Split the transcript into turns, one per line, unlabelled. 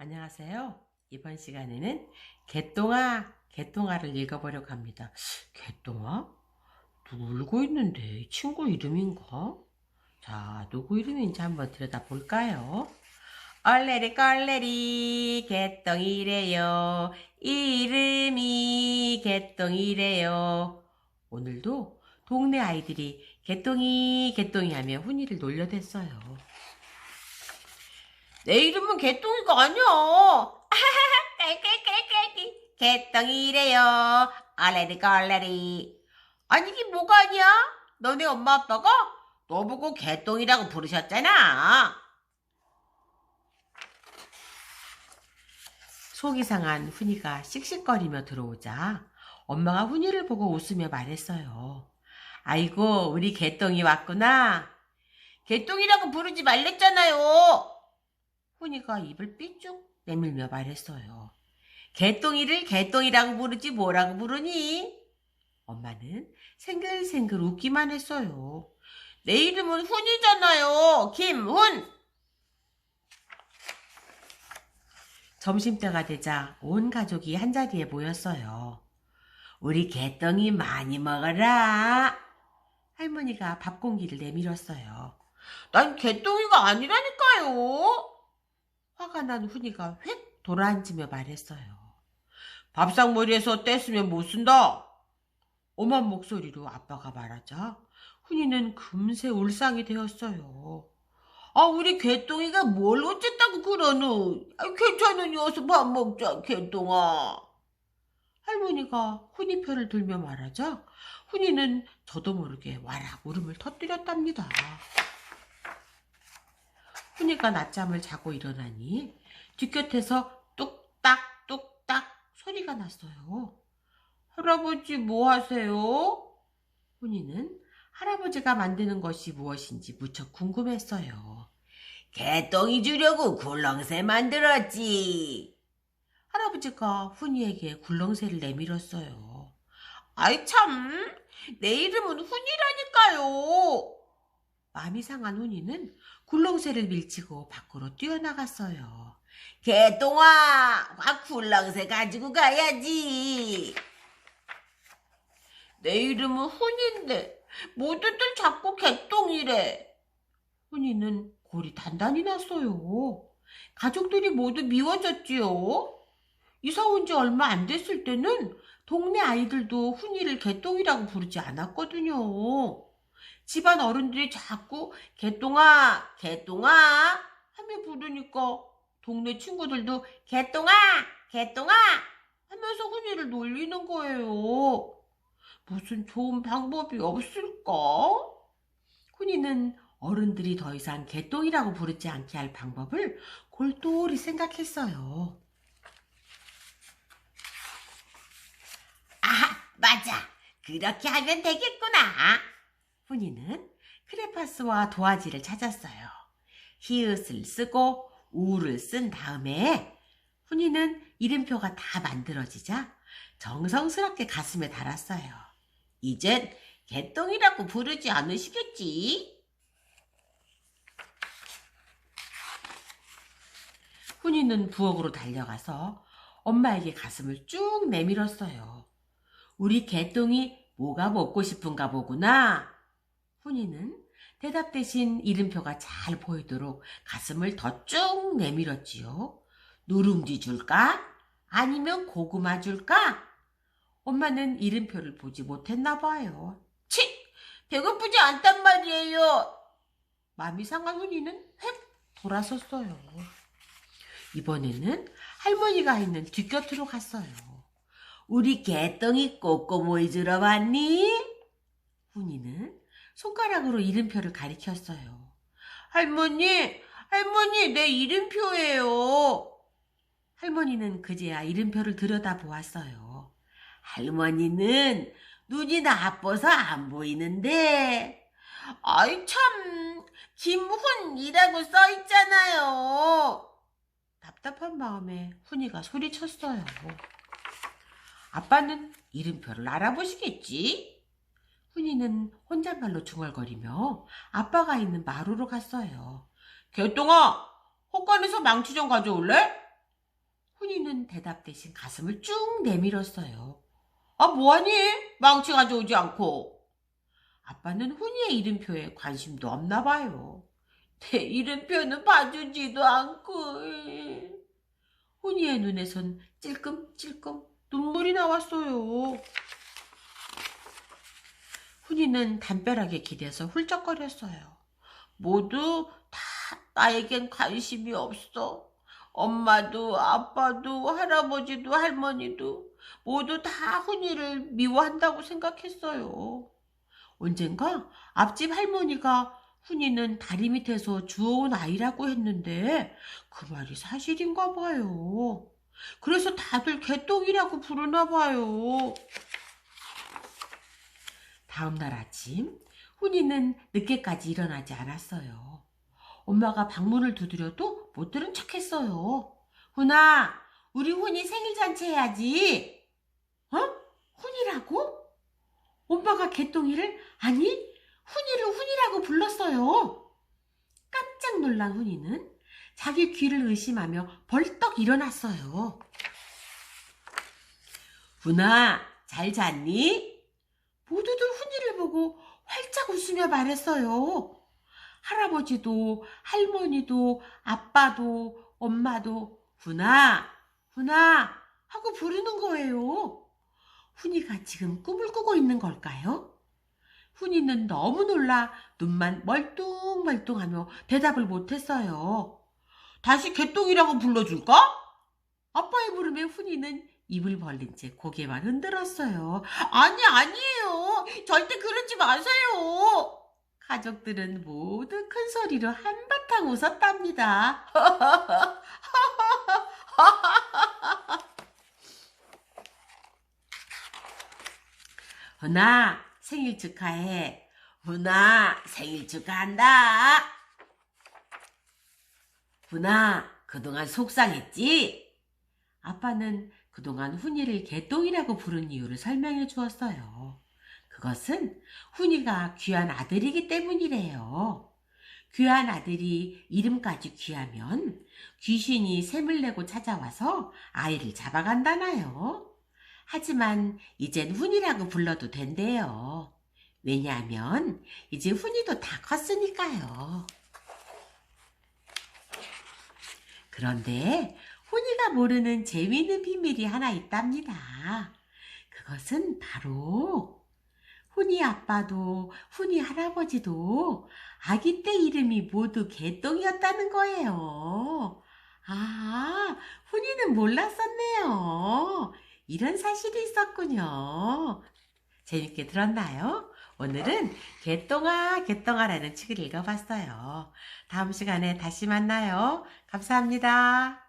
안녕하세요. 이번 시간에는 개똥아, 개똥아를 읽어보려고 합니다. 개똥아? 누구 울고 있는데 이 친구 이름인가? 자, 누구 이름인지 한번 들여다볼까요? 얼레리 껄레리 개똥이래요. 이름이 개똥이래요. 오늘도 동네 아이들이 개똥이 개똥이 하며 훈이를 놀려댔어요. 내 이름은 개똥이가 아니야. 깨깨깨깨 개똥이래요. 얼레리 껄레리. 아니 이게 뭐가 아니야? 너네 엄마 아빠가 너 보고 개똥이라고 부르셨잖아. 속이 상한 훈이가 씩씩거리며 들어오자 엄마가 훈이를 보고 웃으며 말했어요. 아이고 우리 개똥이 왔구나. 개똥이라고 부르지 말랬잖아요. 훈이가 입을 삐쭉 내밀며 말했어요. 개똥이를 개똥이라고 부르지 뭐라고 부르니? 엄마는 생글생글 웃기만 했어요. 내 이름은 훈이잖아요. 김훈. 점심때가 되자 온 가족이 한자리에 모였어요. 우리 개똥이 많이 먹어라. 할머니가 밥 공기를 내밀었어요. 난 개똥이가 아니라니까요. 화가 난 훈이가 휙 돌아앉으며 말했어요. 밥상머리에서 뗐으면 못 쓴다. 엄한 목소리로 아빠가 말하자 훈이는 금세 울상이 되었어요. 아, 우리 개똥이가 뭘 어쨌다고 그러노? 아, 괜찮으니 어서 밥 먹자, 개똥아. 할머니가 훈이 편을 들며 말하자 훈이는 저도 모르게 와락 울음을 터뜨렸답니다. 훈이가 낮잠을 자고 일어나니 뒷곁에서 뚝딱 뚝딱 소리가 났어요. 할아버지 뭐 하세요? 훈이는 할아버지가 만드는 것이 무엇인지 무척 궁금했어요. 개똥이 주려고 굴렁쇠 만들었지. 할아버지가 훈이에게 굴렁쇠를 내밀었어요. 아이 참, 내 이름은 훈이라니까요. 마음이 상한 훈이는 굴렁쇠를 밀치고 밖으로 뛰어나갔어요. 개똥아, 확 굴렁쇠 가지고 가야지. 내 이름은 훈인데 모두들 자꾸 개똥이래. 훈이는 골이 단단히 났어요. 가족들이 모두 미워졌지요. 이사 온 지 얼마 안 됐을 때는 동네 아이들도 훈이를 개똥이라고 부르지 않았거든요. 집안 어른들이 자꾸 개똥아, 개똥아 하며 부르니까 동네 친구들도 개똥아, 개똥아 하면서 훈이를 놀리는 거예요. 무슨 좋은 방법이 없을까? 훈이는 어른들이 더 이상 개똥이라고 부르지 않게 할 방법을 골똘히 생각했어요. 아, 맞아. 그렇게 하면 되겠구나. 훈이는 크레파스와 도화지를 찾았어요. 히읗을 쓰고 우를 쓴 다음에 훈이는 이름표가 다 만들어지자 정성스럽게 가슴에 달았어요. 이젠 개똥이라고 부르지 않으시겠지? 훈이는 부엌으로 달려가서 엄마에게 가슴을 쭉 내밀었어요. 우리 개똥이 뭐가 먹고 싶은가 보구나. 훈이는 대답 대신 이름표가 잘 보이도록 가슴을 더 쭉 내밀었지요. 누룽지 줄까? 아니면 고구마 줄까? 엄마는 이름표를 보지 못했나 봐요. 치! 배고프지 않단 말이에요. 마음이 상한 훈이는 획 돌아섰어요. 이번에는 할머니가 있는 뒷곁으로 갔어요. 우리 개똥이 꼬꼬모이 주러 왔니? 훈이는 손가락으로 이름표를 가리켰어요. 할머니, 할머니, 내 이름표예요. 할머니는 그제야 이름표를 들여다보았어요. 할머니는 눈이 나빠서 안 보이는데, 아이 참, 김훈이라고 써 있잖아요. 답답한 마음에 훈이가 소리쳤어요. 아빠는 이름표를 알아보시겠지? 훈이는 혼잣말로 중얼거리며 아빠가 있는 마루로 갔어요. 개똥아, 헛간에서 망치 좀 가져올래? 훈이는 대답 대신 가슴을 쭉 내밀었어요. 아, 뭐하니? 망치 가져오지 않고. 아빠는 훈이의 이름표에 관심도 없나 봐요. 내 이름표는 봐주지도 않고. 훈이의 눈에선 찔끔찔끔 눈물이 나왔어요. 훈이는 담벼락에 기대서 훌쩍거렸어요. 모두 다 나에겐 관심이 없어. 엄마도 아빠도 할아버지도 할머니도 모두 다 훈이를 미워한다고 생각했어요. 언젠가 앞집 할머니가 훈이는 다리 밑에서 주워온 아이라고 했는데 그 말이 사실인가 봐요. 그래서 다들 개똥이라고 부르나 봐요. 다음 날 아침 훈이는 늦게까지 일어나지 않았어요. 엄마가 방문을 두드려도 못 들은 척했어요. 훈아, 우리 훈이 생일 잔치 해야지. 어? 훈이라고? 엄마가 개똥이를 아니 훈이를 훈이라고 불렀어요. 깜짝 놀란 훈이는 자기 귀를 의심하며 벌떡 일어났어요. 훈아, 잘 잤니? 모두들 훈이를 보고 활짝 웃으며 말했어요. 할아버지도 할머니도 아빠도 엄마도 훈아, 훈아 하고 부르는 거예요. 훈이가 지금 꿈을 꾸고 있는 걸까요? 훈이는 너무 놀라 눈만 멀뚱멀뚱하며 대답을 못했어요. 다시 개똥이라고 불러줄까? 아빠의 부름에 훈이는 입을 벌린 채 고개만 흔들었어요. 아니, 아니에요. 절대 그러지 마세요. 가족들은 모두 큰 소리로 한바탕 웃었답니다. 훈아, 생일 축하해. 훈아, 생일 축하한다. 훈아, 그동안 속상했지? 아빠는 그동안 훈이를 개똥이라고 부른 이유를 설명해 주었어요. 그것은 훈이가 귀한 아들이기 때문이래요. 귀한 아들이 이름까지 귀하면 귀신이 샘을 내고 찾아와서 아이를 잡아간다나요. 하지만 이젠 훈이라고 불러도 된대요. 왜냐하면 이제 훈이도 다 컸으니까요. 그런데 훈이가 모르는 재미있는 비밀이 하나 있답니다. 그것은 바로 훈이 아빠도 훈이 할아버지도 아기 때 이름이 모두 개똥이었다는 거예요. 아, 훈이는 몰랐었네요. 이런 사실이 있었군요. 재밌게 들었나요? 오늘은 개똥아 개똥아라는 책을 읽어봤어요. 다음 시간에 다시 만나요. 감사합니다.